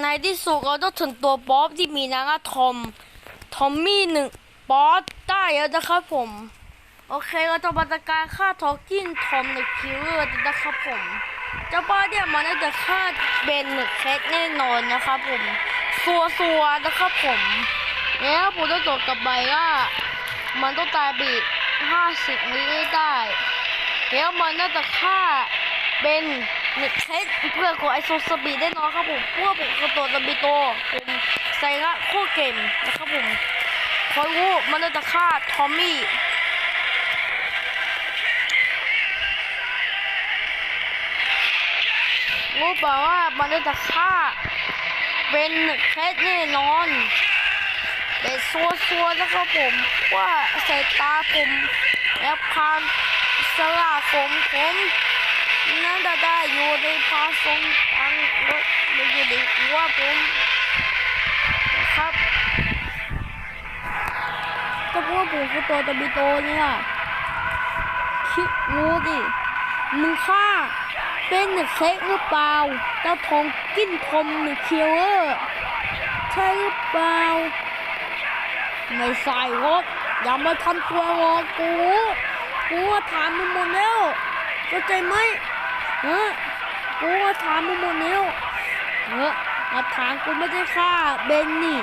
ในที่สุดเราต้องถึงตัวบอสที่มีนางทอม ทอมมี่หนึ่งบอสได้แล้วนะครับผม โอเคเราจะมาตะการฆ่าทอกินทอมหนึ่งคิวเลอร์นะครับผมเจ้าบ้าเนี่ยมันน่าจะฆ่าเบนหนึ่งเคสแน่นอนนะครับผมซัวซัวๆนะครับผม แล้วผมจะจบกับใบว่ามันต้องตายบีห้าสิบนี้ได้ แล้วมันน่าจะฆ่าเป็น หนึ่งเคสเพื่อของไอโซสบีได้น้อนครับผมเพื่อผมกระโดดสบีโตผมไซระโคเก่งนะครับผมคอยรู้มันน่าจะฆ่าทอมมี่รู้เปล่าว่ามันจะฆ่าเป็นหนึ่งแคสแน่นอนแต่ซัวซัวๆนะครับผมว่าสายตาผมและความสลาดผมผม นั่นจะได้อยู่ในพาทรงตังรถไม่อยู่ในหัวผมนะครับก็เพราะว่าผมคือตัวตะบิโตเนี่ยคิดงูดิมึงฆ่าเป็นหนึ่งเค้กหรือเปล่าเจ้าทองกินคมหนึ่งคิวเออร์ใช่หรือเปล่าไม่ใส่รถอย่ามาทำตัวงอกู กูว่าถามมึงหมดแล้วเข้าใจไหม ฮะกูว่าถามมึงหมดแล้วเออมาถามกูไม่ได้ฆ่าเบนนี่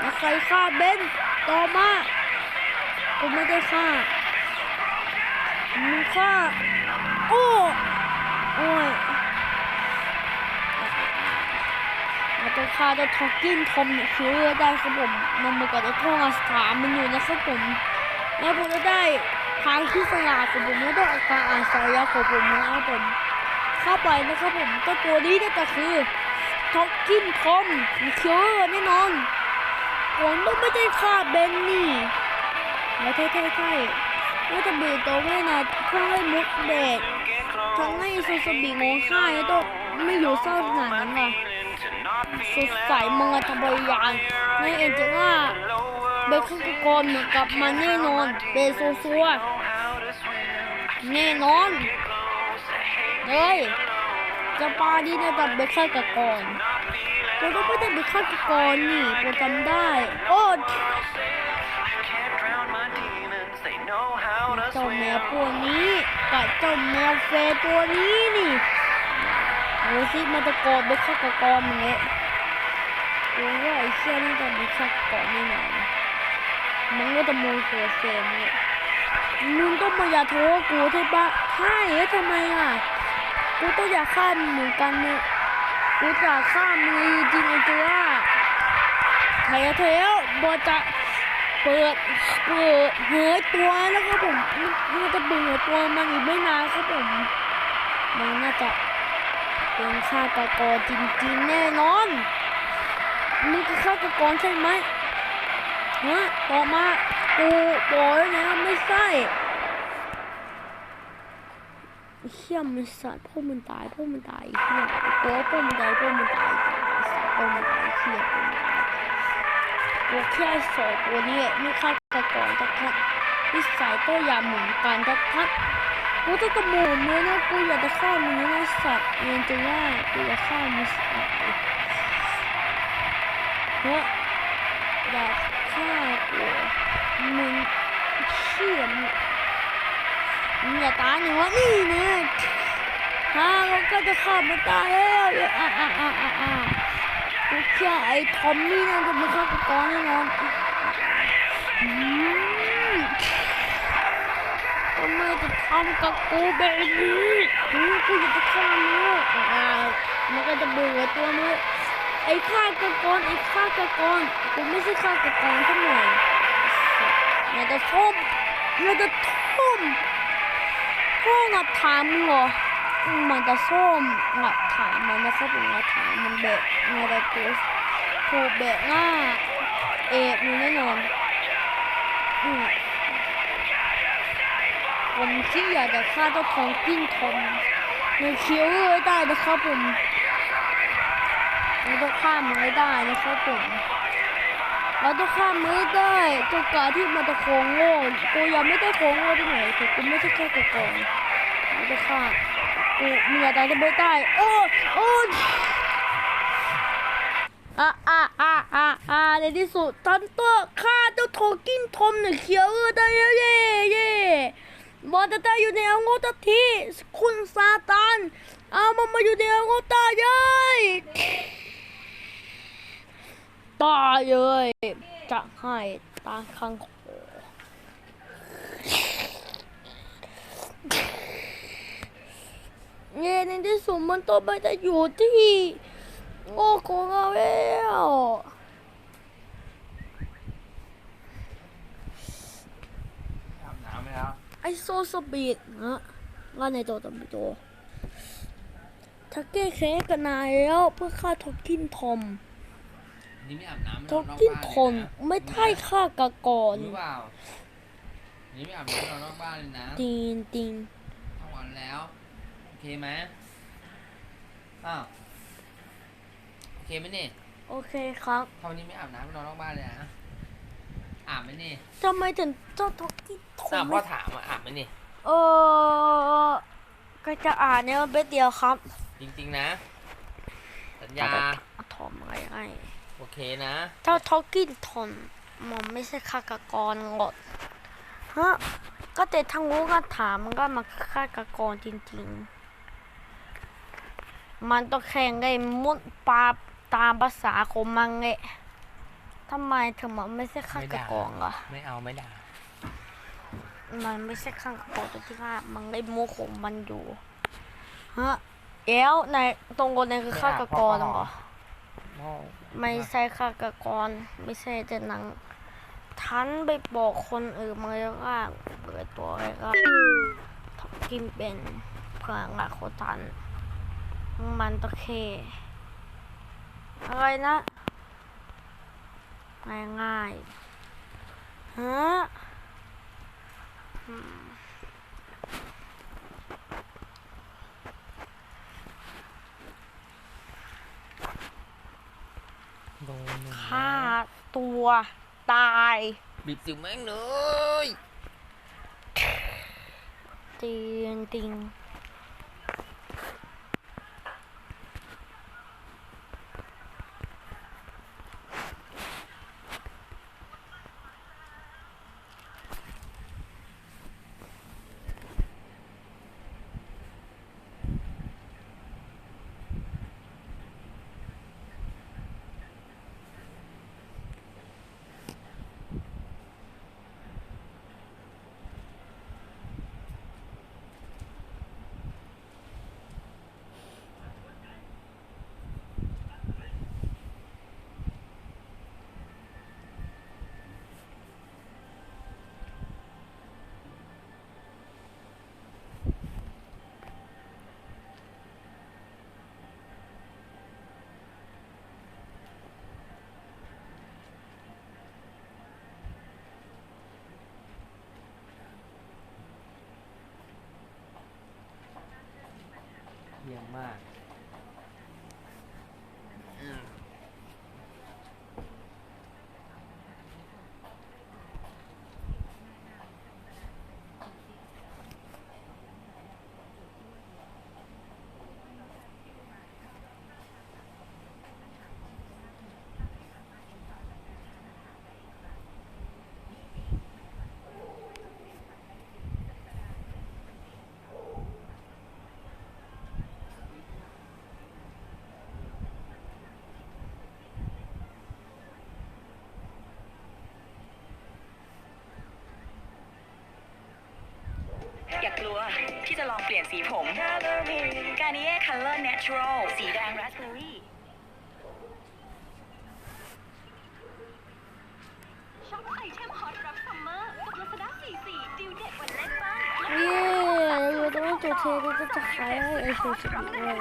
มาใครฆ่าเบนต่อมากูไม่ได้ฆ่ามึงฆ่าโอ้โอ้ยอาจจะฆ่าจ้าทอกินทอมเนี่ยคิวเลอได้ครับผมมันเหมือนกับจะท่องอาสถามันอยู่นะครับผมแล้วผมจะได้ทางที่สลาดของผมไม่ต้องอาการอาศัยยาของผมนะครับผม เข้าไปนะครับผมเจ้าตัวนี้น่าจะคือท็อกกินทอมเลอร์แน่นอนผมต้องไม่ได้ฆ่าเบนนี่แล้วเท่ๆๆน่าจะบื่อตัวไม่นานเพื่อให้มุกเด็กทั้งให้ซูซูบิงงค่ายก็ไม่อยู่เศร้าขนาดนั้นล่ะสดใสมึงอะทบยานในเอ็นเจล่าเบคฆาตกรเหมือนกับมันแน่นอนเบโซซัวแน่นอน เลยจะปาดีน่าจะเบคฆาตกรตัวต้องไม่ได้เบคฆาตกรนี่โปรจำได้ โอ้เจ้าแมวพวนี้กับเจ้าแมวเฟย์ตัวนี้นี่ดูสิมันจะกอดเบคฆาตกรมึงเนี่ยกูว่าไอ้เชี่ยนี่จะเบคฆาตกรแน่นอนมันก็จะมูตัวเฟย์เนี่ยมึงต้องมาอย่าโทษกูใช่ปะใช่ทำไมอะ กูต้องอยากฆ่าเหมือนกันเนี่ยกูจะฆ่ามึงจริงไอ้ตัวเทลเทลบอจะเปิดเปิดเหยตัวแล้วครับผมมันจะเบื่อตัวมันอีกไม่นานครับผมมันน่าจะเป็นฆาตกรจริงๆแน่นอนนี่คือฆาตกรใช่ไหมฮะต่อมากูบอกแล้วนะไม่ใช่ เฮียมันสัตว์พวกมันตายพวกมันตายเฮียตัวพวกมันตายพวกมันตายสัตว์พวกมันตายเฮียพวกมันตายตัวแค่สองตัวนี้ไม่ฆาตะกรสักทัดนิสัยก็อย่าเหมือนกันสักทัดกูจะกระโมงเลยนะกูอยากจะฆ่ามึงนะสัตว์เรียนจะว่ากูอยากฆ่ามึงสัตว์เพราะอยากฆ่ากูมึงเชี่ยมึง อย่าตายหนูนี่นะฮ่าเราก็จะฆ่ามันตายแล้วอะอะอะอะอะกูแค่ไอ้ทอมมี่นั่นจะเป็นฆาตกรแน่นอนอืมทำไมจะทำกับกูแบบนี้กูกูจะไปฆ่ามึงอ่ามันก็จะเบื่อตัวมึงไอ้ฆ่าตกรไอ้ฆ่ากรกูไม่ใช่ฆ่าตกรสักหน่อยมันจะทุ่มมันจะท่ม ท่มหลักฐานมึงเหรอมันจะส้มหลักฐานมันนะครับผมหลักฐานมันแบกมันจะกูถูกแบกหน้าเอกมึงแน่นอนผมที่อยากจะฆ่าเจ้าทองกิ้งทอมในเคี้ยวให้ได้นะครับผมเราต้องฆ่ามันได้นะครับผม เราต้องฆ่ามันให้ได้จนกว่าที่มันจะโค้งโง่กูยังไม่ได้โค้งโง่ที่ไหนแต่กูไม่ใช่แค่กกองเราต้องฆ่ากูเมียตายจะไม่ได้โอ้โอ้ในที่สุดทันเตอร์ฆ่าเจ้าโทกินทอมหนึ่งเขียวเออได้แล้วเย่เย่บอลจะได้อยู่ในอังโงตาทีคุณซาตานเอามันมาอยู่ในอังโงตาเย้ย ตายเลยจะให้ตาข้างคอเย่ในที่สุดมันต้องไปจะอยู่ที่โง่ของเราแล้วอาบน้ำไหมครับไอโซสปีดนะว่าในตัวตบิโตถ้าแก้แค้นกับนายแล้วเพื่อฆ่าทอกินทอม นี่ไม่อาบน้ำไม่ทนออนนอกกินบ้านทอมเลยนะไม่ใช่ฆ่ากะกอนรู้เปล่านี่ไม่อาบน้ำนอนนอกบ้านเลยนะตีนตีนทั้งวันแล้วโอเคไหมอ้าวโอเคไหมนี่โอเคครับถ้าวันนี้ไม่อาบน้ำไม่นอนนอกบ้านเลยนะอาบไหมนี่ทำไมถึงเจ้าทอกินทออ้าวมพ่อไม่ถามอะอาบไหมนี่เออก็จะอ่านเนี่ยมันเป็นเดียวครับ จริงๆนะ สัญญาเอาทอมอะไรให้ โอเคนะเจ้าทอกินทอมมันไม่ใช่ฆาตกรหรอกฮะก็แต่ทางงูก็ถามมันก็มาฆาตกรจริง ๆ มันต้องแข่งได้มุดปลาตามภาษาของมันไงทำไมถึงมันไม่ใช่ฆาไม่ตด่ากรอะไม่เอาไม่ด่ามันไม่ใช่ฆาตกรตัวที่ว่ามันได้มุกของมันอยู่ฮะเอ้วในตรงคนนี้คือฆาตกรเหรอพ่อ ไม่ใช่ฆาตกรไม่ใช่แต่หนังทันไปบอกคนอื่นมาแล้วว่าเปิดตัวเลยก็ทกินเป็นเพื่อนรักโคทัน มันตะเค อะไรนะ ง่ายง่ายฮะ โดนหนึ่งฆ่าตัวตาย บีบสิวแม่งเลยตีนติงเยี่ยม มากม อย่ากลัวที่จะลองเปลี่ยนสีผม Garnier Color Natural สีแดงราสเบอร์รี่ช็อปไอเทมฮอตรับซัมเมอร์กับ Lazada 44ดิวเด็ดวันเล่นบ้างเย้เราต้องจุดเทปก็จะขายให้ไอโซชิบิเลย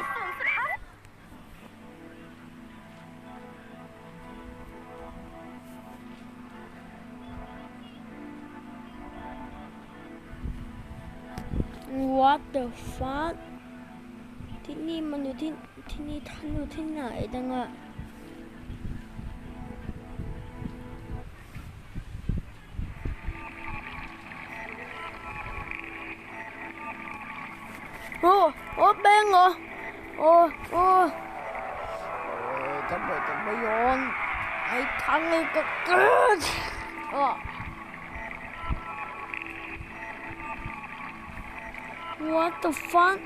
What the fuck ที่นี่มันอยู่ที่ที่นี่ท่านอยู่ที่ไหนดังอะโอ้โอ้เบงเหรอโอ้โอ้โอ้ยทำไมทำไมย้อนไอ้ทั้งเลยก็เกิดเออ What the fuck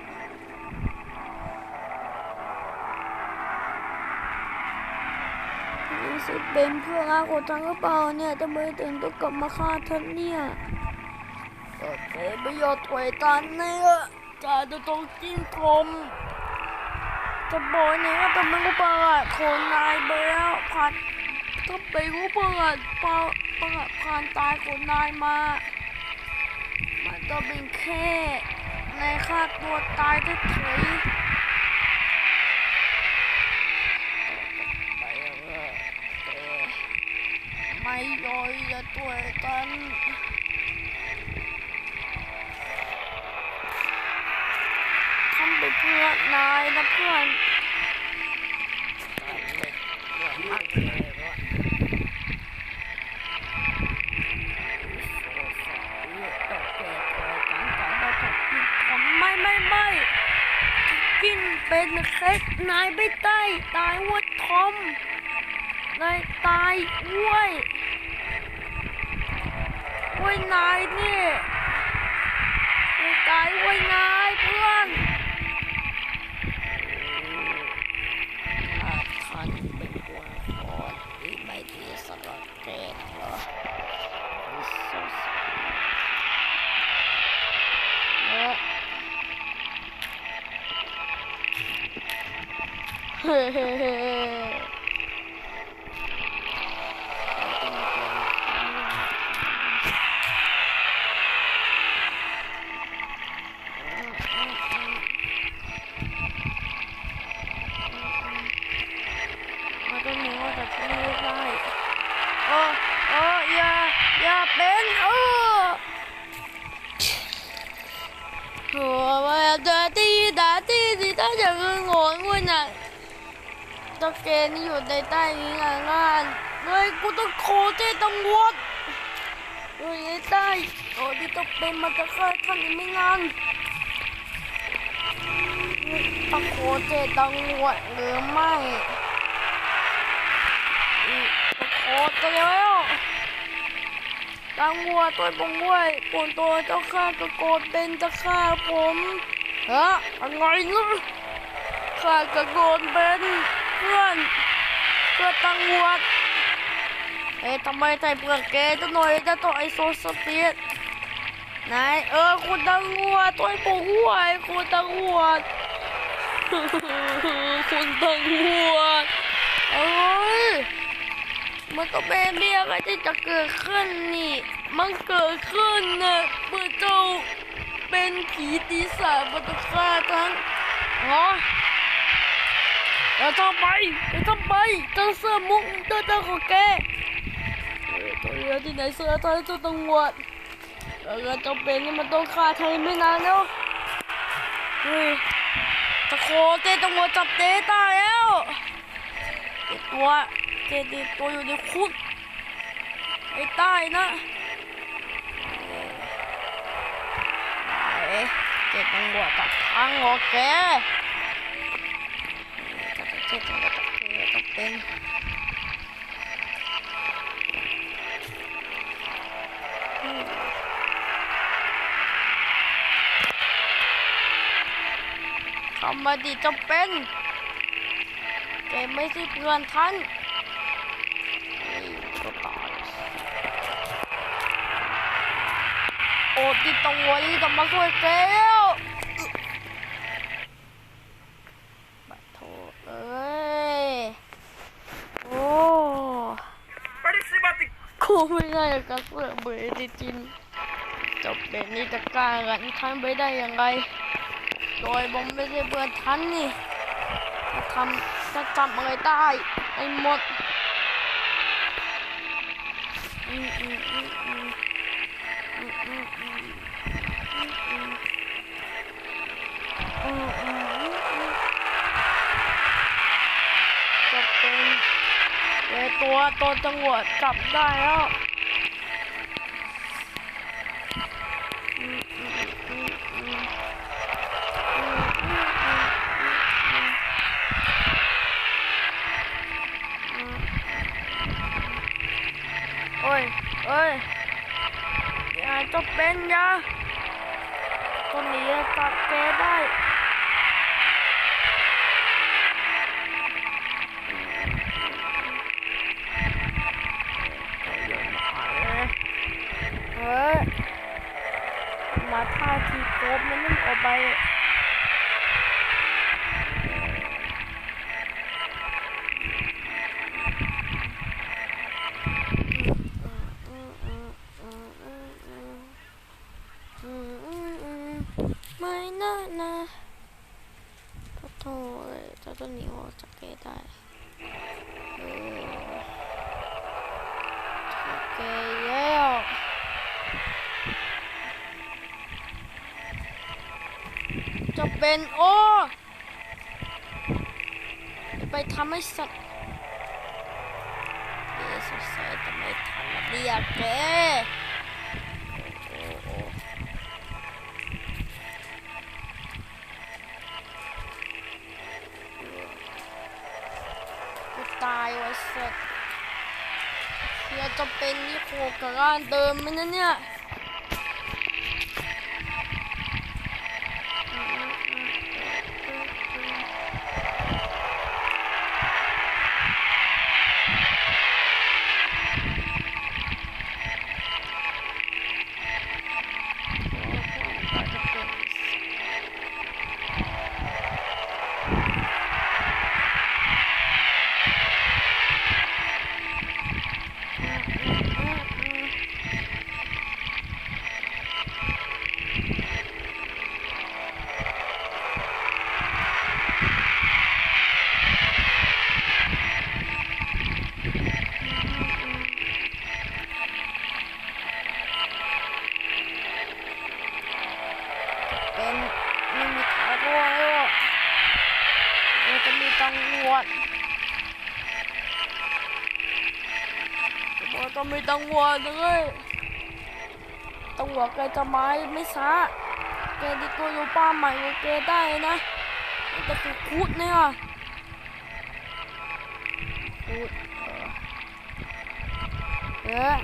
นี่สิเป็นเพื่อนรักของฉันหรือเปล่าเนี่ยทำไมถึงต้องกลับมาฆ่าฉันเนี่ยก็เธอไม่ยอมถอยตันเนี่ยจะจะต้องกินกลมจะบอกเนี่ยว่าทำไมกูประกาคนนายไปแล้วผัดก็ไปกูประกาศประประกาผ่านตายคนนายมา มันก็เป็นแค่ ฆ่าตัวตายเฉยไปเถอไม่ย่อยจะตัวกันทำไปเพื่อนนายนะเพื่อน กล้วย กล้ยนายเนี่ย นี่อยู่ในใต้นี้งานงานเฮ้ยกูต้องโคเจ้ตำรวจอยู่ในใต้โอ้ที่ต้องเป็นมันจะฆ่าท่านอีกไม่นานต้องโคเจ้ตำรวจหรือไม่อีกต้องโคเจ้แล้วตังวัวตัวผมด้วยผมตัวเจ้าข้าตะโกนเป็นจะฆ่าผมฮะอะไรนะข้าตะโกนเป็น พื่อนเพื่อนตังวัวเอ๊ะทำไมใส่เปลือกแกจะหน่อยจะต่อไอโซสเปียดนายเออคุณตังวัวตัวผมห้วยคุณตังวัวคุณตังวัวเอ้ยมันก็เป็นเรื่องอะไรที่จะเกิดขึ้นนี่ มันเกิดขึ้นนะเมื่อเจ้าเป็นผีปีศาจมันจะฆ่าทั้งเห รอแล้วทำไมแล้วทำไมเจ้าเสื้อมุกเจ้าเจ้าของแกเออตัวเรือที่ไหนเสื้อทอยเจ้าตำรวจแล้วก็เจ้าเป็นนี่มันต้องฆ่าไทยไม่นานแล้วเฮ้ยตะโคเต้ตำรวจจับเต้ตายแล้วไอ้ตัวเจดีตัวอยู่ในคุกไอ้ใต้นะไหนเจ็ดตำรวจจับทางเหรอแก จะจะเจ็ตำรวจจับเธอจะเป็นทำมาดิจะเป็นแกมไม่ใช่เพื่อนท่านก็ตายโอ้ติดตัวนี่จะมาช่วยแกวบัดโทษเอ้ย โอ้ กูไม่ได้กับเสือเบยจริงจบเป็นนี่จะกล้ากันท่านไปได้ยังไงโดยผมไม่ใช่เพื่อท่านนี่จะทำจะจำอะไรได้ไอ้หมดอืมอืมอืมอืมอืมอืมอืมอืมอืมจะเป็นเดี๋ยวตัวตัวจังหวะจับได้แล้ว อ้ยโอ้ยอย่าจะเป็นยาตัวนี้กัดแกได้เฮ้ยมาท่าทีโคบมันนั่นออกไป ไม่น่านะขอโทษเลยถ้าตัวนี้ออกจากเกได้จากเกแล้วจะเป็นโอไปทำให้สัตว์เอสดใสแต่ไมทันเรียกแก จะเป็นนี่โคกับร่ารเดิมไหมนะเนี่ย เราจะมีตังหวดเราจะมีตังหวดเลยตังหวดแกจะมาไม่ช้าแกดีตัวอยู่ป้าใหม่ของแกได้นะมันจะคือคุดเนี่ยคุดเออ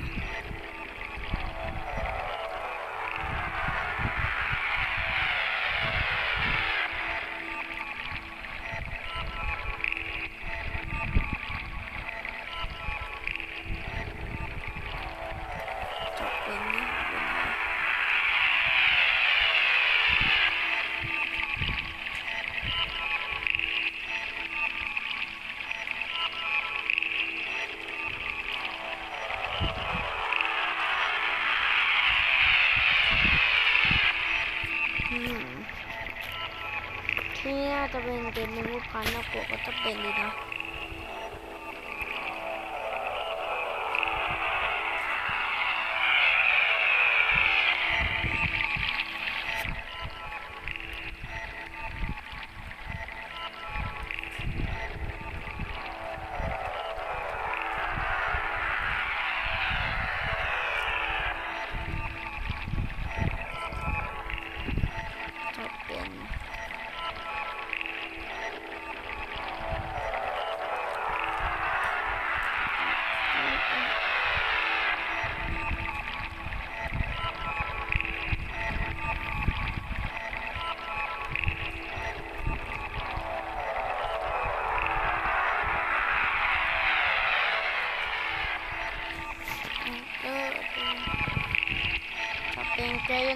จะเป็นเกมในรูปพันธุ์นะกลัวก็จะเป็นดีนะ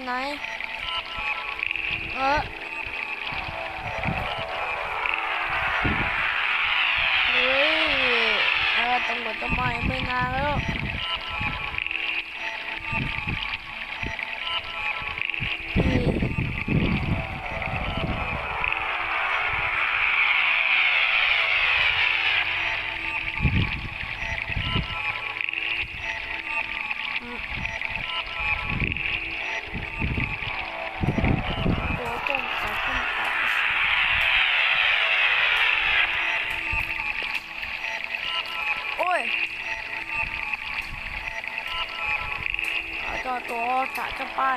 เป็ ตัวจะจะปา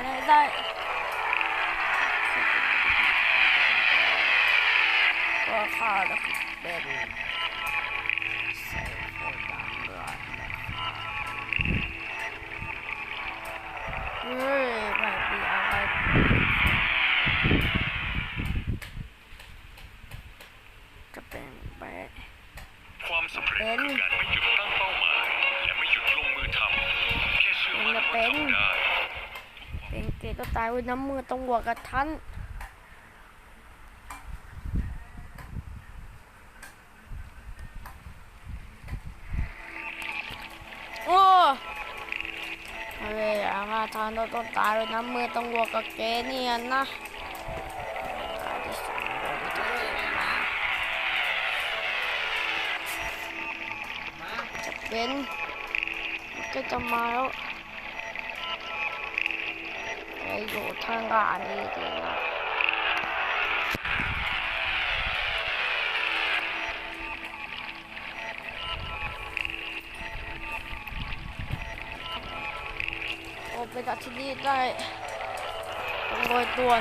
ยน้ำมือตำรวจกับท่านโอ้เฮ้ยอามาทานเราต้องตายไว้น้ำมือตำรวจกับเกเนียนะตายที่สุดเลยนะจะเป็นก็จะมาแล้ว ไปอยู่ทางร้านนี้ดีนะโอ้ไปจากที่นี่ได้ต้องโดยตัวน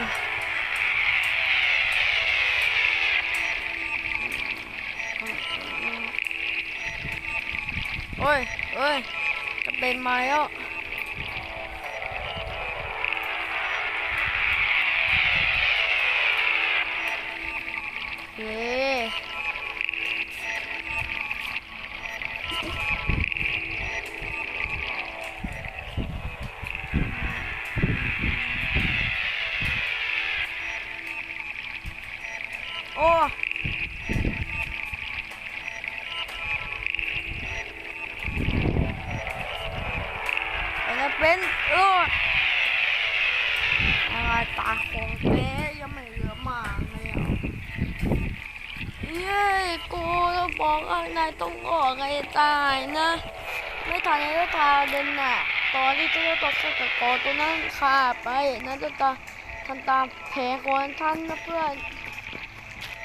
โอ้ยเอ้ยจะเป็นมาแล้ว เย้ ต้องออกไงตายนะ ไม่ทันแล้วตาเดินน่ะ ตอนที่เจ้าตัวฆาตกอตัวนั้นฆ่าไปนั่นจะตาทำตามแผนของท่านนะเพื่อน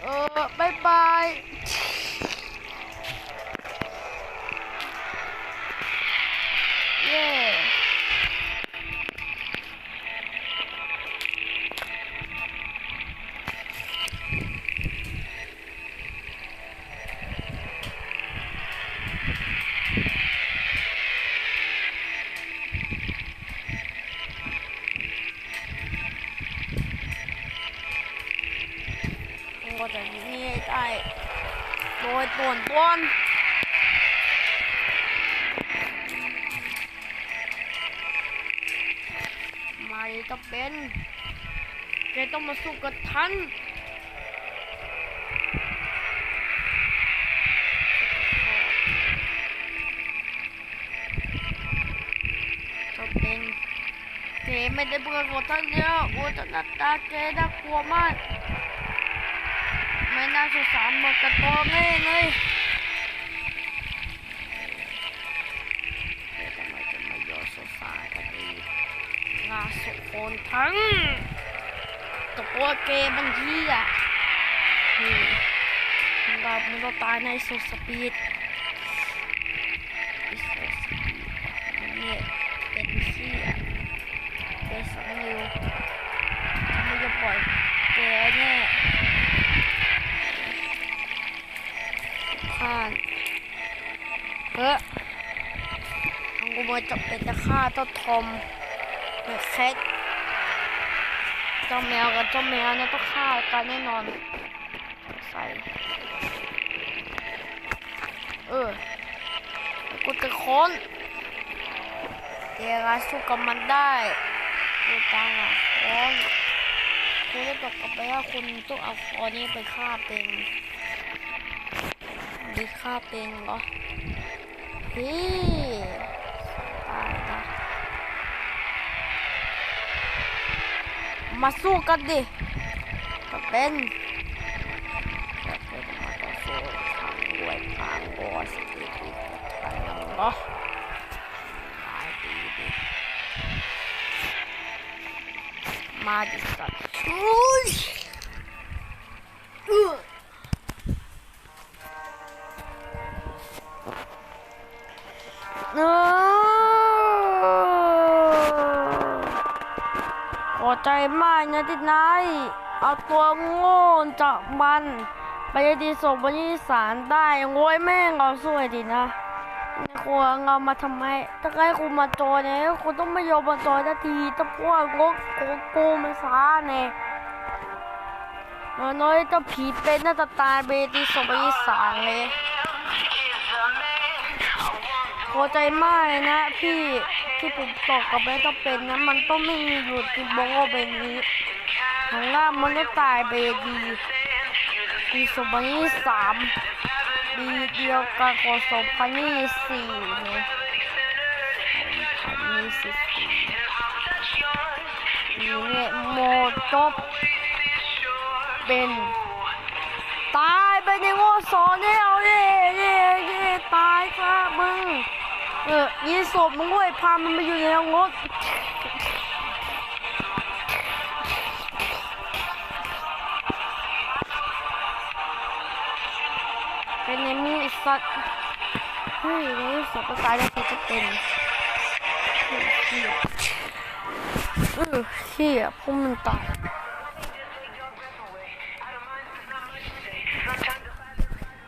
เออบายบายเย้ สู้กับทันจะเป็นแกไม่ได้เบื่อกับท่านแล้วโอ้แต่หน้าตาแกน่ากลัวมาก ไม่น่าสงสารหมือนกับตัวแม่เลยทำไมจะมาโยนสงสารกันดีงาสุคนทั้ง ตัวเกมันเหี้ยอืมมันก็มันก็ตายในสุดสปีดอันเนี่เป็นเหี้ยเป็นสมิวมันจะปล่อยแกแน่ผ่านเฮ้ยทางกูมาจะเป็นจะฆ่าเจ้าทอมเด็กแคท เจ้าแมวกับเจ้าแมวเนี่ยต้องฆ่ากันแน่นอน ใส่ เออกูจะค้นเดี๋ยวเราสู้กับมันได้กูตังอะค้นกูจะตกกลับไปว่าคุณต้องเอาคอนี้ไปฆ่าเป็นดีค่าเป็นเหรอพี่ มาสู้กันดิก็เป็นแต่เพื่อนมาต่อสู้ทางรว เอาตัวโง่จากมัน ไปดีส่งไปที่ศาลได้โว้ยแม่งเอาสวยดีนะในครัวเงามาทำไม ถ้าให้คุณมาจอยเนี่ยคุณต้องไม่ยอมมาจอยทันทีถ้าพวกงกโกโก้มันช้าเนี่ยน้อยๆเจ้าผีเป็นน่าจะตายไปดีส่งไปที่ศาลเลยพอใจมากเลยนะพี่ที่ผมตอกกับไม่ต้องเป็นนะมันต้องไม่มีหลุดที่บงโอเบนี้ ของล่ามันก็ตายไปดีปีสองพันยี่สามปีเดียวกันกับสองพันยี่สิบสี่เลยสองพันยี่สิบนี่เนี่ยโมจบเป็นตายไปในโง่สอนเนี่ยเอาเย่เย่เย่ตายค่ะมึงเออยีศพมึงเว้ยพามันมาอยู่ในงดเสัตว์เฮ้ยในที่สัตว์ตายแล้วกูจะเป็นเฮ้ยเชี่ยเออเชี่ยพวกมันตาย